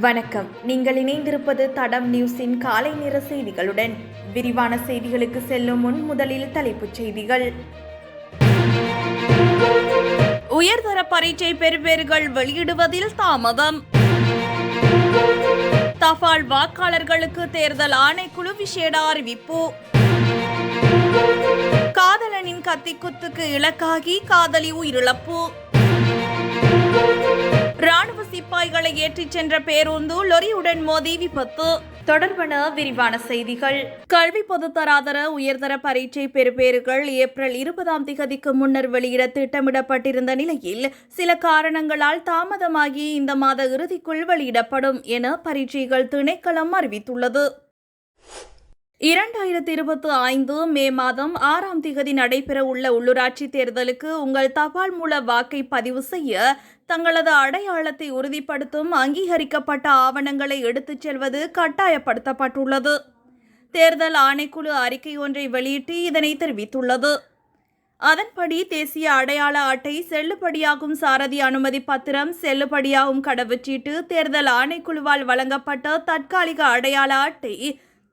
வணக்கம். நீங்கள் இணைந்திருப்பது தடம் நியூஸின் காலை நேர செய்திகளுடன். விரிவான செய்திகளுக்கு செல்லும் முன் முதலில் தலைப்புச் செய்திகள். உயர்தர பரீட்சை பெறுபேறுகள் வெளியிடுவதில் தாமதம். தபால் வாக்காளர்களுக்கு தேர்தல் ஆணைக்குழு விசேட அறிவிப்பு. காதலனின் கத்திக்குத்துக்கு இலக்காகி காதலி உயிரிழப்பு. ராணுவ சிப்பாய்களை ஏற்றிச் சென்ற பேருந்து லொரியுடன் மோதி விபத்து. தொடர்பான விரிவான செய்திகள். கல்வி பொதுத்தராதர உயர்தர பரீட்சை பெறுபேறுகள் ஏப்ரல் இருபதாம் திகதிக்கு முன்னர் வெளியிட திட்டமிடப்பட்டிருந்த நிலையில் சில காரணங்களால் தாமதமாகி இந்த மாத இறுதிக்குள் வெளியிடப்படும் என பரீட்சைகள் திணைக்களம் அறிவித்துள்ளது. இரண்டாயிரத்தி இருபத்தி ஐந்து மே மாதம் ஆறாம் திகதி நடைபெற உள்ள உள்ளூராட்சி தேர்தலுக்கு உங்கள் தபால் மூல வாக்கை பதிவு செய்ய தங்களது அடையாளத்தை உறுதிப்படுத்தும் அங்கீகரிக்கப்பட்ட ஆவணங்களை எடுத்துச் செல்வது கட்டாயப்படுத்தப்பட்டுள்ளது. தேர்தல் ஆணைக்குழு அறிக்கை ஒன்றை வெளியிட்டு இதனை தெரிவித்துள்ளது. அதன்படி தேசிய அடையாள அட்டை செல்லுபடியாகும் சாரதி அனுமதி பத்திரம் செல்லுபடியாகும் கடவுச்சீட்டு தேர்தல் ஆணைக்குழுவால் வழங்கப்பட்ட தற்காலிக அடையாள அட்டை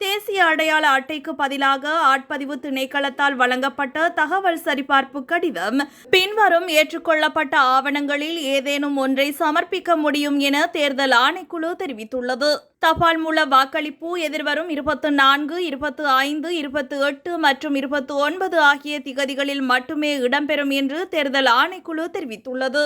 தேசிய அடையாள அட்டைக்கு பதிலாக ஆட்பதிவு திணைக்களத்தால் வழங்கப்பட்ட தகவல் சரிபார்ப்பு கடிதம். பின்வரும் ஏற்றுக்கொள்ளப்பட்ட ஆவணங்களில் ஏதேனும் ஒன்றை சமர்ப்பிக்க முடியும் என தேர்தல் ஆணைக்குழு தெரிவித்துள்ளது. தபால் மூல வாக்களிப்பு எதிர்வரும் இருபத்து நான்கு இருபத்து ஐந்து இருபத்தி எட்டு மற்றும் இருபத்தி ஒன்பது ஆகிய திகதிகளில் மட்டுமே இடம்பெறும் என்று தேர்தல் ஆணைக்குழு தெரிவித்துள்ளது.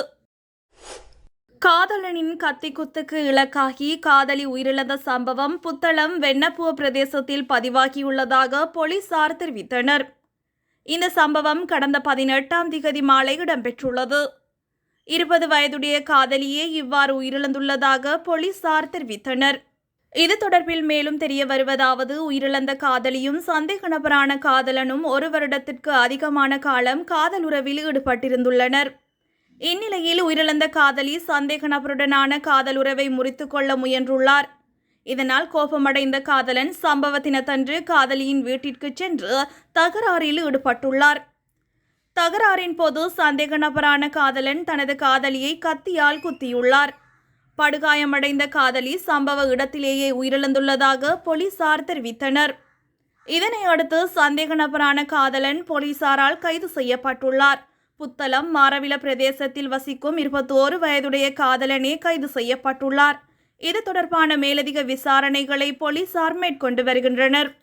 காதலனின் கத்திக்குத்துக்கு இலக்காகி காதலி உயிரிழந்த சம்பவம் புத்தளம் வெண்ணப்புவ பிரதேசத்தில் பதிவாகியுள்ளதாக போலீசார் தெரிவித்தனர். இந்த சம்பவம் கடந்த பதினெட்டாம் திகதி மாலை இடம்பெற்றுள்ளது. இருபது வயதுடைய காதலியே இவ்வாறு உயிரிழந்துள்ளதாக போலீசார் தெரிவித்தனர். இது தொடர்பில் மேலும் தெரிய வருவதாவது உயிரிழந்த காதலியும் சந்தேக நபரான காதலனும் ஒரு வருடத்திற்கு அதிகமான காலம் காதல் உறவில் ஈடுபட்டிருந்துள்ளனர். இந்நிலையில் உயிரிழந்த காதலி சந்தேக நபருடனான காதல் உறவை முறித்து கொள்ள முயன்றுள்ளார். இதனால் கோபமடைந்த காதலன் சம்பவத்தினத்தன்று காதலியின் வீட்டிற்கு சென்று தகராறில் ஈடுபட்டுள்ளார். தகராறின் போது சந்தேக நபரான காதலன் தனது காதலியை கத்தியால் குத்தியுள்ளார். படுகாயமடைந்த காதலி சம்பவ இடத்திலேயே உயிரிழந்துள்ளதாக போலீசார் தெரிவித்தனர். இதனை அடுத்து சந்தேக நபரான காதலன் போலீசாரால் கைது செய்யப்பட்டுள்ளார். புத்தளம் மாரவில பிரதேசத்தில் வசிக்கும் இருபத்தோரு வயதுடைய காதலனே கைது செய்யப்பட்டுள்ளார். இது தொடர்பான மேலதிக விசாரணைகளை போலீசார் மேற்கொண்டு வருகின்றனர்.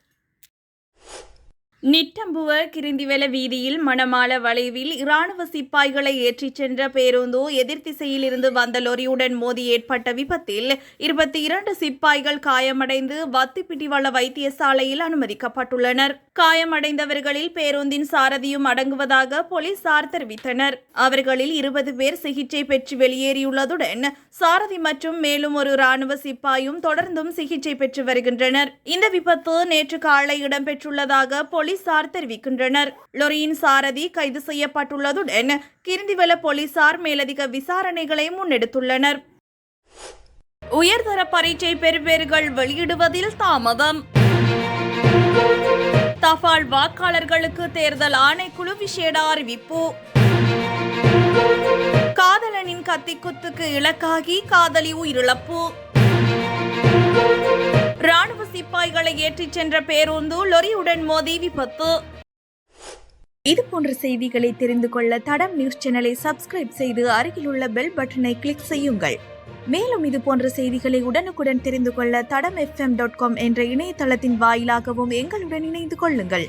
நிட்டம்புவ கிரிந்திவெல வீதியில் மணமால வளைவில் இராணுவ சிப்பாய்களை ஏற்றிச் சென்ற பேருந்து எதிர் திசையில் இருந்து வந்த லொரியுடன் மோதி ஏற்பட்ட விபத்தில் இருபத்தி இரண்டு சிப்பாய்கள் காயமடைந்து வத்திப்பிட்டிவள வைத்தியசாலையில் அனுமதிக்கப்பட்டுள்ளனர். காயமடைந்தவர்களில் பேருந்தின் சாரதியும் அடங்குவதாக போலீசார் தெரிவித்தனர். அவர்களில் இருபது பேர் சிகிச்சை பெற்று வெளியேறியுள்ளதுடன் சாரதி மற்றும் மேலும் ஒரு இராணுவ சிப்பாயும் தொடர்ந்தும் சிகிச்சை பெற்று வருகின்றனர். இந்த விபத்து நேற்று காலை இடம்பெற்றுள்ளதாக போலீசார் தெரிவிக்கின்றனர். லொரியின் சாரதி கைது செய்யப்பட்டுள்ளதுடன் கிருந்திவல போலீசார் மேலதிக விசாரணைகளை முன்னெடுத்துள்ளனர். உயர்தர பரீட்சை பெறுபேறுகள் வெளியிடுவதில் தாமதம். தபால் வாக்காளர்களுக்கு தேர்தல் ஆணைக்குழு விசேட அறிவிப்பு. காதலனின் கத்திக்குத்துக்கு இலக்காகி காதலி உயிரிழப்பு. ராணுவ சிப்பாய்களை ஏற்றிச் சென்ற பேருந்து லொரியுடன் மோதி விபத்து. இது போன்ற செய்திகளை தெரிந்து கொள்ள தடம் நியூஸ் சேனலை சப்ஸ்கிரைப் செய்து அருகிலுள்ள பெல் பட்டனை கிளிக் செய்யுங்கள். மேலும் இது போன்ற செய்திகளை உடனுக்குடன் தெரிந்து கொள்ள தடம் எஃப்எம் டாட் காம் என்ற இணையதளத்தின் வாயிலாகவும் எங்களுடன் இணைந்து கொள்ளுங்கள்.